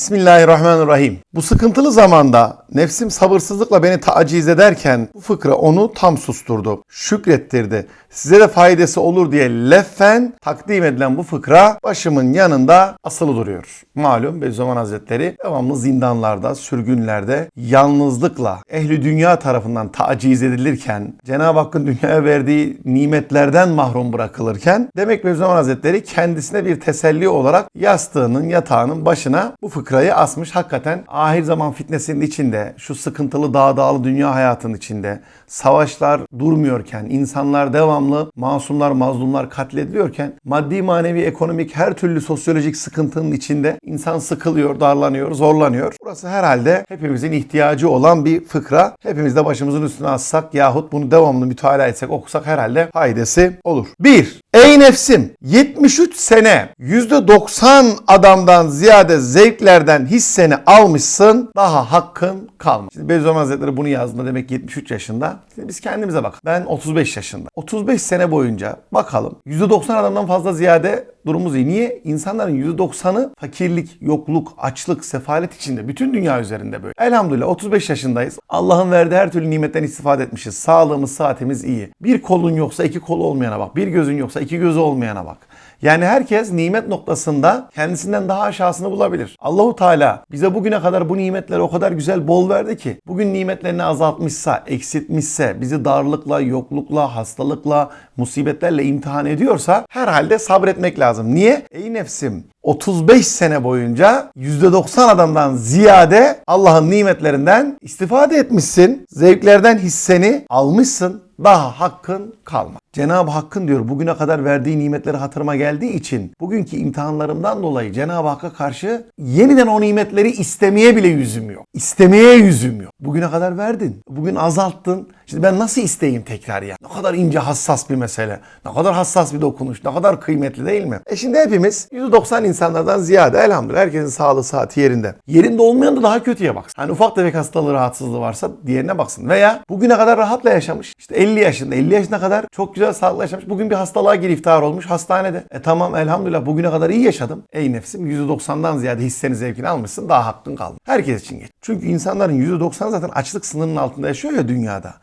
Bismillahirrahmanirrahim. Bu sıkıntılı zamanda nefsim sabırsızlıkla beni taciz ederken bu fıkra onu tam susturdu. Şükrettirdi. Size de faydası olur diye leffen takdim edilen bu fıkra başımın yanında asılı duruyor. Malum Bediüzzaman Hazretleri devamlı zindanlarda, sürgünlerde yalnızlıkla ehli dünya tarafından taciz edilirken Cenab-ı Hakk'ın dünyaya verdiği nimetlerden mahrum bırakılırken demek Bediüzzaman Hazretleri kendisine bir teselli olarak yastığının yatağının başına bu fıkrayı asmış. Hakikaten ahir zaman fitnesinin içinde, şu sıkıntılı dağ dağlı dünya hayatının içinde, savaşlar durmuyorken, insanlar devamlı masumlar, mazlumlar katlediliyorken, maddi, manevi, ekonomik her türlü sosyolojik sıkıntının içinde insan sıkılıyor, darlanıyor, zorlanıyor. Burası herhalde hepimizin ihtiyacı olan bir fıkra. Hepimiz de başımızın üstüne assak yahut bunu devamlı mütalaa etsek, okusak herhalde faydası olur. 1. Ey nefsim 73 sene %90 adamdan ziyade zevklerden hisseni almışsın daha hakkın kalmış. Şimdi Bediüzzaman Hazretleri bunu yazdığında demek 73 yaşında. Şimdi biz kendimize bak. Ben 35 yaşında. 35 sene boyunca bakalım %90 adamdan fazla ziyade durumumuz iyi. Niye? İnsanların %90'ı fakirlik, yokluk, açlık, sefalet içinde. Bütün dünya üzerinde böyle. Elhamdülillah 35 yaşındayız. Allah'ın verdiği her türlü nimetten istifade etmişiz. Sağlığımız, saatimiz iyi. Bir kolun yoksa iki kolu olmayana bak. Bir gözün yoksa iki gözü olmayana bak. Yani herkes nimet noktasında kendisinden daha aşağısını bulabilir. Allahu Teala bize bugüne kadar bu nimetleri o kadar güzel bol verdi ki bugün nimetlerini azaltmışsa, eksiltmişse, bizi darlıkla, yoklukla, hastalıkla, musibetlerle imtihan ediyorsa herhalde sabretmek lazım. Niye? Ey nefsim 35 sene boyunca %90 adamdan ziyade Allah'ın nimetlerinden istifade etmişsin. Zevklerden hisseni almışsın. Daha hakkın kalma. Cenab-ı Hakk'ın diyor bugüne kadar verdiği nimetleri hatırıma geldiği için bugünkü imtihanlarımdan dolayı Cenab-ı Hakk'a karşı yeniden o nimetleri istemeye bile yüzüm yok. İstemeye yüzüm yok. Bugüne kadar verdin. Bugün azalttın. Şimdi ben nasıl isteyeyim tekrar ya? Ne kadar ince hassas bir mesele. Ne kadar hassas bir dokunuş. Ne kadar kıymetli değil mi? E şimdi hepimiz %90 insanlardan ziyade elhamdülillah herkesin sağlığı saati yerinde. Yerinde olmayan da daha kötüye baksın. Hani ufak tefek hastalığı rahatsızlığı varsa diğerine baksın. Veya bugüne kadar rahatla yaşamış. İşte 50 yaşında 50 yaşına kadar çok güzel sağlıklı yaşamış. Bugün bir hastalığa giriftar olmuş hastanede. E tamam elhamdülillah bugüne kadar iyi yaşadım. Ey nefsim %90'dan ziyade hisseni zevkini almışsın daha hakkın kaldı. Herkes için geç. Çünkü insanların %90 zaten açlık sınırının altında yaşıyor ya dünyada.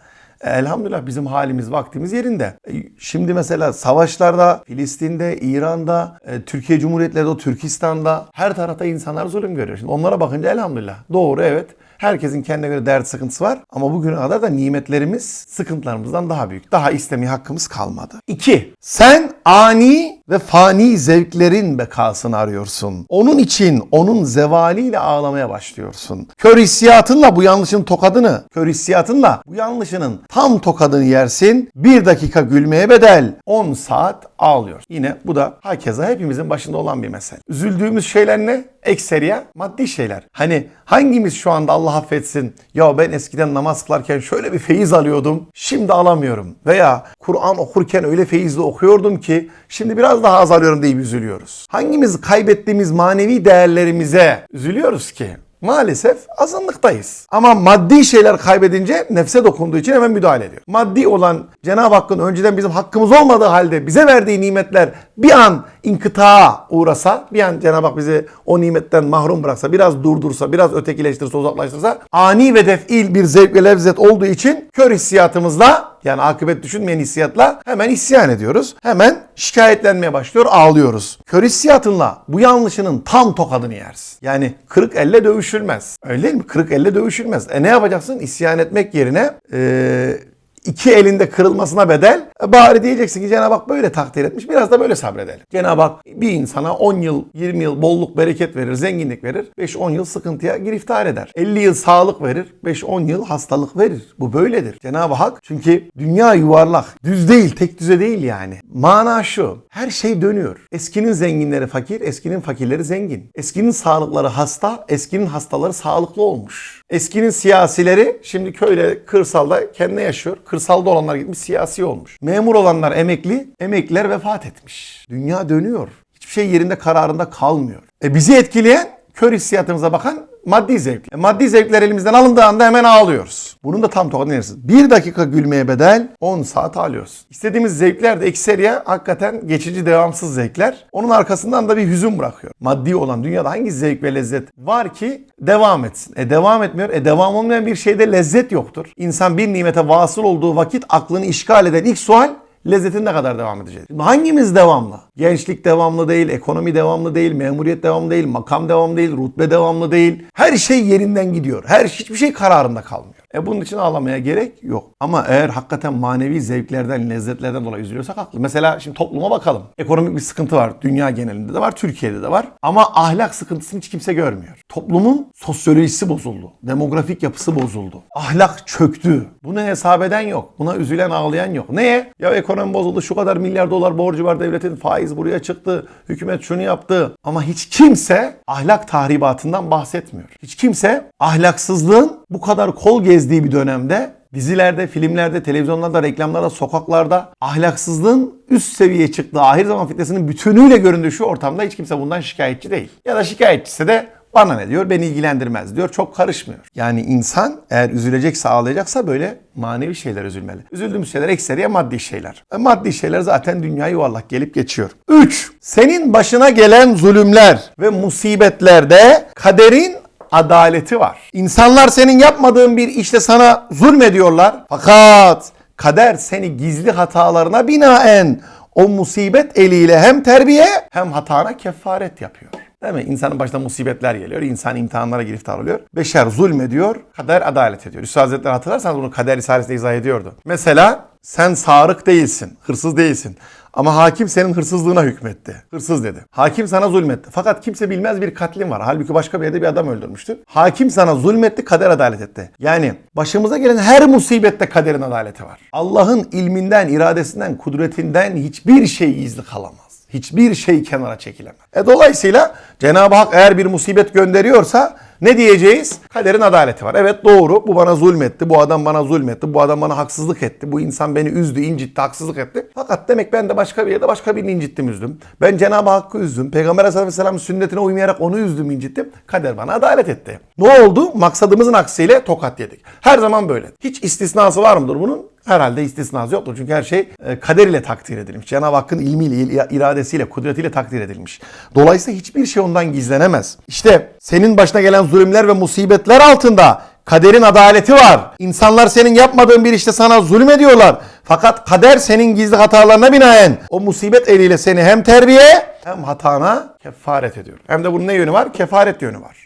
E, Elhamdülillah bizim halimiz, vaktimiz yerinde. E, Şimdi mesela savaşlarda, Filistin'de, İran'da, e, Türkiye Cumhuriyetleri, o Türkistan'da her tarafta insanlar zulüm görüyor. Şimdi onlara bakınca elhamdülillah. Doğru evet. Herkesin kendine göre dert sıkıntısı var. Ama bugüne kadar da nimetlerimiz sıkıntılarımızdan daha büyük. Daha istemeye hakkımız kalmadı. 2. Sen ani ve fani zevklerin bekasını arıyorsun. Onun için onun zevaliyle ağlamaya başlıyorsun. Kör hissiyatınla bu yanlışın tokadını, kör hissiyatınla bu yanlışının tam tokadını yersin. Bir dakika gülmeye bedel 10 saat ağlıyor. Yine bu da hakeza hepimizin başında olan bir mesele. Üzüldüğümüz şeyler ne? Ekseriya maddi şeyler. Hani hangimiz şu anda Allah affetsin ya ben eskiden namaz kılarken şöyle bir feyiz alıyordum şimdi alamıyorum. Veya Kur'an okurken öyle feyizli okuyordum ki şimdi biraz daha az alıyorum deyip üzülüyoruz. Hangimiz kaybettiğimiz manevi değerlerimize üzülüyoruz ki? Maalesef azınlıktayız. Ama maddi şeyler kaybedince nefse dokunduğu için hemen müdahale ediyor. Maddi olan Cenab-ı Hakk'ın önceden bizim hakkımız olmadığı halde bize verdiği nimetler bir an inkıtaa uğrasa, bir an Cenab-ı Hak bizi o nimetten mahrum bıraksa, biraz durdursa, biraz ötekileştirse, uzaklaştırsa ani ve defil bir zevk ve levzet olduğu için kör hissiyatımızla yani akıbet düşünmeyen hissiyatla hemen isyan ediyoruz. Hemen şikayetlenmeye başlıyor, ağlıyoruz. Kör hissiyatınla bu yanlışının tam tokadını yersin. Yani kırık elle dövüşülmez. Öyle değil mi? Kırık elle dövüşülmez. E ne yapacaksın? İsyan etmek yerine eee iki elinde kırılmasına bedel e, bari diyeceksin ki Cenab-ı Hak böyle takdir etmiş biraz da böyle sabredelim. Cenab-ı Hak bir insana 10 yıl 20 yıl bolluk bereket verir zenginlik verir 5-10 yıl sıkıntıya giriftar eder. 50 yıl sağlık verir 5-10 yıl hastalık verir. Bu böyledir. Cenab-ı Hak çünkü dünya yuvarlak düz değil tek düze değil yani. Mana şu her şey dönüyor. Eskinin zenginleri fakir eskinin fakirleri zengin. Eskinin sağlıkları hasta eskinin hastaları sağlıklı olmuş. Eskinin siyasileri şimdi köyde, kırsalda kendine yaşıyor. Kırsalda olanlar gitmiş siyasi olmuş. Memur olanlar emekli, emekliler vefat etmiş. Dünya dönüyor. Hiçbir şey yerinde kararında kalmıyor. E bizi etkileyen kör hissiyatımıza bakan Maddi zevk. E, maddi zevkler elimizden alındığı anda hemen ağlıyoruz. Bunun da tam tokadını yersiniz. Bir dakika gülmeye bedel 10 saat ağlıyoruz. İstediğimiz zevkler de ekseriye hakikaten geçici devamsız zevkler. Onun arkasından da bir hüzün bırakıyor. Maddi olan dünyada hangi zevk ve lezzet var ki devam etsin? E devam etmiyor. E devam olmayan bir şeyde lezzet yoktur. İnsan bir nimete vasıl olduğu vakit aklını işgal eden ilk sual lezzetin ne kadar devam edecek? Şimdi hangimiz devamlı? Gençlik devamlı değil, ekonomi devamlı değil, memuriyet devamlı değil, makam devamlı değil, rutbe devamlı değil. Her şey yerinden gidiyor. Her hiçbir şey kararında kalmıyor. E bunun için ağlamaya gerek yok. Ama eğer hakikaten manevi zevklerden, lezzetlerden dolayı üzülüyorsak haklı. Mesela şimdi topluma bakalım. Ekonomik bir sıkıntı var. Dünya genelinde de var, Türkiye'de de var. Ama ahlak sıkıntısını hiç kimse görmüyor. Toplumun sosyolojisi bozuldu. Demografik yapısı bozuldu. Ahlak çöktü. Bunu hesap eden yok. Buna üzülen, ağlayan yok. Neye? Ya ekonomi bozuldu, şu kadar milyar dolar borcu var devletin, faiz buraya çıktı, hükümet şunu yaptı. Ama hiç kimse ahlak tahribatından bahsetmiyor. Hiç kimse ahlaksızlığın bu kadar kol gezdiği bir dönemde dizilerde, filmlerde, televizyonlarda, reklamlarda, sokaklarda ahlaksızlığın üst seviyeye çıktığı ahir zaman fitnesinin bütünüyle göründüğü şu ortamda hiç kimse bundan şikayetçi değil. Ya da şikayetçise de bana ne diyor, beni ilgilendirmez diyor, çok karışmıyor. Yani insan eğer üzülecekse, ağlayacaksa böyle manevi şeyler üzülmeli. Üzüldüğümüz şeyler ekseriye maddi şeyler. E, maddi şeyler zaten dünya yuvarlak gelip geçiyor. 3. Senin başına gelen zulümler ve musibetlerde kaderin adaleti var. İnsanlar senin yapmadığın bir işte sana zulmediyorlar. Fakat kader seni gizli hatalarına binaen o musibet eliyle hem terbiye hem hatana kefaret yapıyor. Değil mi? İnsanın başına musibetler geliyor. İnsan imtihanlara giriftar oluyor. Beşer zulmediyor. Kader adalet ediyor. Üstad Hazretleri hatırlarsanız bunu kader risalesinde izah ediyordu. Mesela sen sarık değilsin, hırsız değilsin. Ama hakim senin hırsızlığına hükmetti. Hırsız dedi. Hakim sana zulmetti. Fakat kimse bilmez bir katlin var. Halbuki başka bir yerde bir adam öldürmüştü. Hakim sana zulmetti, kader adalet etti. Yani başımıza gelen her musibette kaderin adaleti var. Allah'ın ilminden, iradesinden, kudretinden hiçbir şey gizli kalamaz. Hiçbir şey kenara çekilemez. E dolayısıyla Cenab-ı Hak eğer bir musibet gönderiyorsa ne diyeceğiz? Kaderin adaleti var. Evet doğru bu bana zulmetti, bu adam bana zulmetti, bu adam bana haksızlık etti, bu insan beni üzdü, incitti, haksızlık etti. Fakat demek ben de başka bir yerde başka birini incittim, üzdüm. Ben Cenab-ı Hakk'ı üzdüm. Peygamber Aleyhisselam'ın sünnetine uymayarak onu üzdüm, incittim. Kader bana adalet etti. Ne oldu? Maksadımızın aksiyle tokat yedik. Her zaman böyle. Hiç istisnası var mıdır bunun? Herhalde istisnası yoktur. Çünkü her şey e, kader ile takdir edilmiş. Cenab-ı Hakk'ın ilmiyle, iradesiyle, kudretiyle takdir edilmiş. Dolayısıyla hiçbir şey ondan gizlenemez. İşte senin başına gelen zulümler ve musibetler altında kaderin adaleti var. İnsanlar senin yapmadığın bir işte sana zulüm ediyorlar. Fakat kader senin gizli hatalarına binaen o musibet eliyle seni hem terbiye hem hatana kefaret ediyor. Hem de bunun ne yönü var? Kefaret yönü var.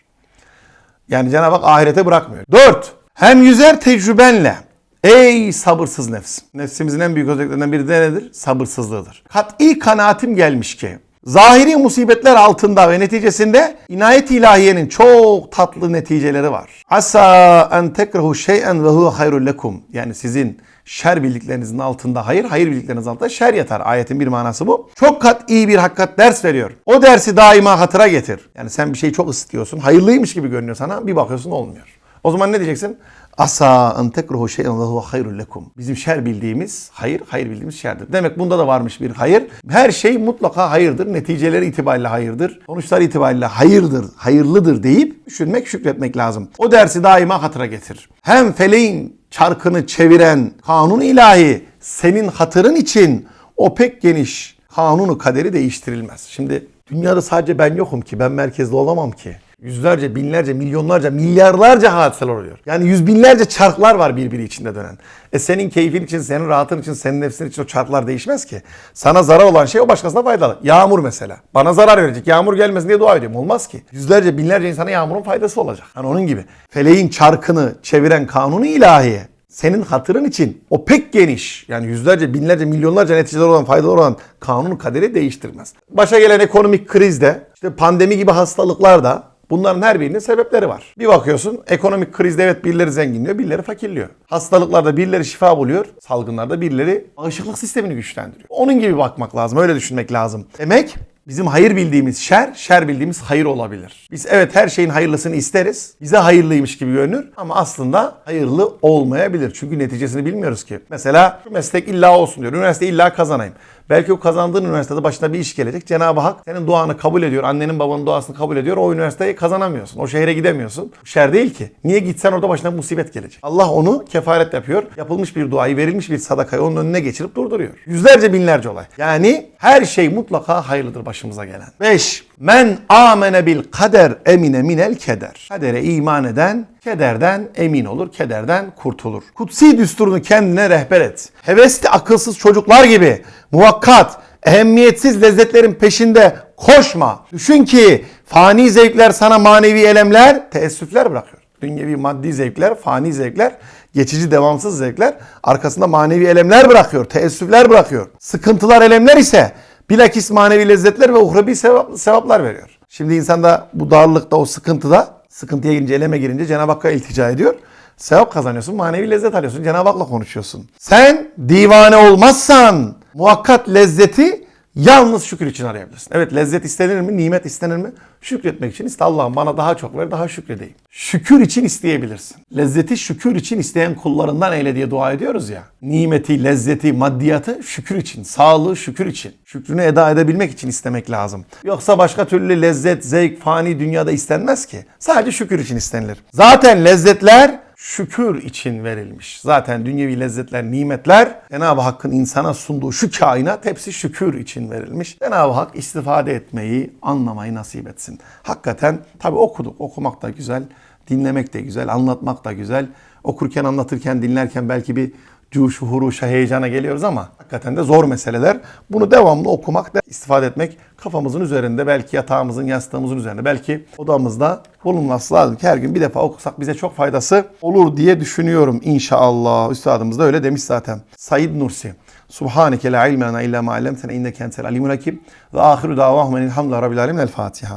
Yani Cenab-ı Hak ahirete bırakmıyor. 4. Hem yüzer tecrübenle Ey sabırsız nefsim. Nefsimizin en büyük özelliklerinden biri de nedir? Sabırsızlığıdır. Kat'i kanaatim gelmiş ki zahiri musibetler altında ve neticesinde inayet ilahiyenin çok tatlı neticeleri var. Asa en tekrehu şey'en ve huve hayrul lekum. Yani sizin şer bildiklerinizin altında hayır, hayır bildiklerinizin altında şer yatar. Ayetin bir manası bu. Çok kat iyi bir hakikat ders veriyor. O dersi daima hatıra getir. Yani sen bir şeyi çok ısıtıyorsun. Hayırlıymış gibi görünüyor sana. Bir bakıyorsun olmuyor. O zaman ne diyeceksin? Asa en tekruhu şey'en ve huve hayrul lekum. Bizim şer bildiğimiz hayır, hayır bildiğimiz şerdir. Demek bunda da varmış bir hayır. Her şey mutlaka hayırdır. Neticeleri itibariyle hayırdır. Sonuçlar itibariyle hayırdır, hayırlıdır deyip düşünmek, şükretmek lazım. O dersi daima hatıra getir. Hem feleğin çarkını çeviren kanun ilahi senin hatırın için o pek geniş kanunu kaderi değiştirilmez. Şimdi dünyada sadece ben yokum ki, ben merkezde olamam ki yüzlerce, binlerce, milyonlarca, milyarlarca hadiseler oluyor. Yani yüz binlerce çarklar var birbiri içinde dönen. E senin keyfin için, senin rahatın için, senin nefsin için o çarklar değişmez ki. Sana zarar olan şey o başkasına faydalı. Yağmur mesela. Bana zarar verecek. Yağmur gelmesin diye dua ediyorum. Olmaz ki. Yüzlerce, binlerce insana yağmurun faydası olacak. Yani onun gibi. Feleğin çarkını çeviren kanunu ilahiye senin hatırın için o pek geniş yani yüzlerce, binlerce, milyonlarca neticeler olan, faydalar olan kanun kaderi değiştirmez. Başa gelen ekonomik krizde, işte pandemi gibi hastalıklarda Bunların her birinin sebepleri var. Bir bakıyorsun ekonomik krizde evet birileri zenginliyor, birileri fakirliyor. Hastalıklarda birileri şifa buluyor, salgınlarda birileri bağışıklık sistemini güçlendiriyor. Onun gibi bakmak lazım, öyle düşünmek lazım. Demek Bizim hayır bildiğimiz şer, şer bildiğimiz hayır olabilir. Biz evet her şeyin hayırlısını isteriz. Bize hayırlıymış gibi görünür ama aslında hayırlı olmayabilir. Çünkü neticesini bilmiyoruz ki. Mesela meslek illa olsun diyor. Üniversiteyi illa kazanayım. Belki o kazandığın üniversitede başına bir iş gelecek. Cenab-ı Hak senin duanı kabul ediyor. Annenin babanın duasını kabul ediyor. O üniversiteyi kazanamıyorsun. O şehre gidemiyorsun. Şer değil ki. Niye gitsen orada başına musibet gelecek. Allah onu kefaret yapıyor. Yapılmış bir duayı, verilmiş bir sadakayı onun önüne geçirip durduruyor. Yüzlerce binlerce olay. Yani her şey mutlaka hayırlıdır başımıza gelen. 5. Men amene bil kader emine minel keder. Kadere iman eden kederden emin olur, kederden kurtulur. Kutsi düsturunu kendine rehber et. Hevesli akılsız çocuklar gibi muvakkat, ehemmiyetsiz lezzetlerin peşinde koşma. Düşün ki fani zevkler sana manevi elemler, teessüfler bırakıyor. Dünyevi maddi zevkler, fani zevkler, geçici devamsız zevkler arkasında manevi elemler bırakıyor, teessüfler bırakıyor. Sıkıntılar, elemler ise bilakis manevi lezzetler ve uhrevi sevap, sevaplar veriyor. Şimdi insan da bu darlıkta, o sıkıntıda, sıkıntıya girince, eleme girince Cenab-ı Hakk'a iltica ediyor. Sevap kazanıyorsun, manevi lezzet alıyorsun, Cenab-ı Hak'la konuşuyorsun. Sen divane olmazsan muhakkak lezzeti yalnız şükür için arayabilirsin. Evet lezzet istenir mi, nimet istenir mi? Şükretmek için iste Allah'ım bana daha çok ver, daha şükredeyim. Şükür için isteyebilirsin. Lezzeti şükür için isteyen kullarından eyle diye dua ediyoruz ya. Nimeti, lezzeti, maddiyatı şükür için, sağlığı şükür için. Şükrünü eda edebilmek için istemek lazım. Yoksa başka türlü lezzet, zevk, fani dünyada istenmez ki. Sadece şükür için istenilir. Zaten lezzetler şükür için verilmiş. Zaten dünyevi lezzetler, nimetler Cenab-ı Hakk'ın insana sunduğu şu kainat hepsi şükür için verilmiş. Cenab-ı Hak istifade etmeyi, anlamayı nasip etsin. Hakikaten tabi okuduk, okumak da güzel, dinlemek de güzel, anlatmak da güzel. Okurken, anlatırken, dinlerken belki bir cuşu, huruşa, heyecana geliyoruz ama hakikaten de zor meseleler. Bunu devamlı okumak, da istifade etmek kafamızın üzerinde, belki yatağımızın, yastığımızın üzerinde, belki odamızda bulunması lazım ki her gün bir defa okusak bize çok faydası olur diye düşünüyorum inşallah. Üstadımız da öyle demiş zaten. Said Nursi. Subhaneke la ilme illa ma allamtena inneke entel alimul hakim ve ahiru davahum enilhamdülillahi rabbil alemin. El Fatiha.